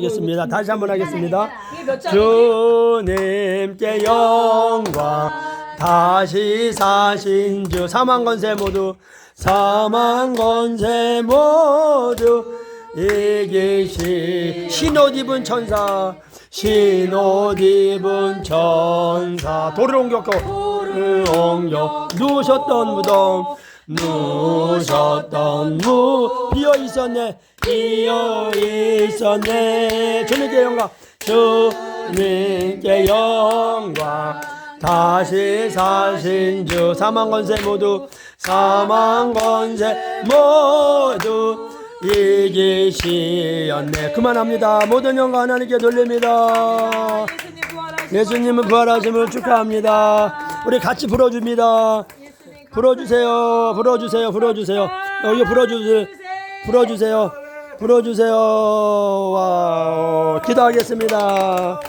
하겠습니다. 다시 한번 하겠습니다. 이게 몇 장? 주님께 영광 다시 사신 주 사망 건세 모두 사망 건세 모두 이기시 신옷 입은 천사 신옷 입은 천사 돌을 옮겼고 돌을 옮겨 누우셨던 무덤 누우셨던 무. 비어 있었네 비어 있었네. 주님께 영광 주님께 영광. 다시 사신 주 사망 건세 모두 사망 건세 모두 이기시었네. 그만합니다. 모든 영광 하나님께 돌립니다. 예수님 예수님은 부활하심을 축하합니다. 우리 같이 불어줍니다 불어주세요 불어주세요 불어주세요. 여기 불어주세요. 불어주세요. 불어주세요. 와 기도하겠습니다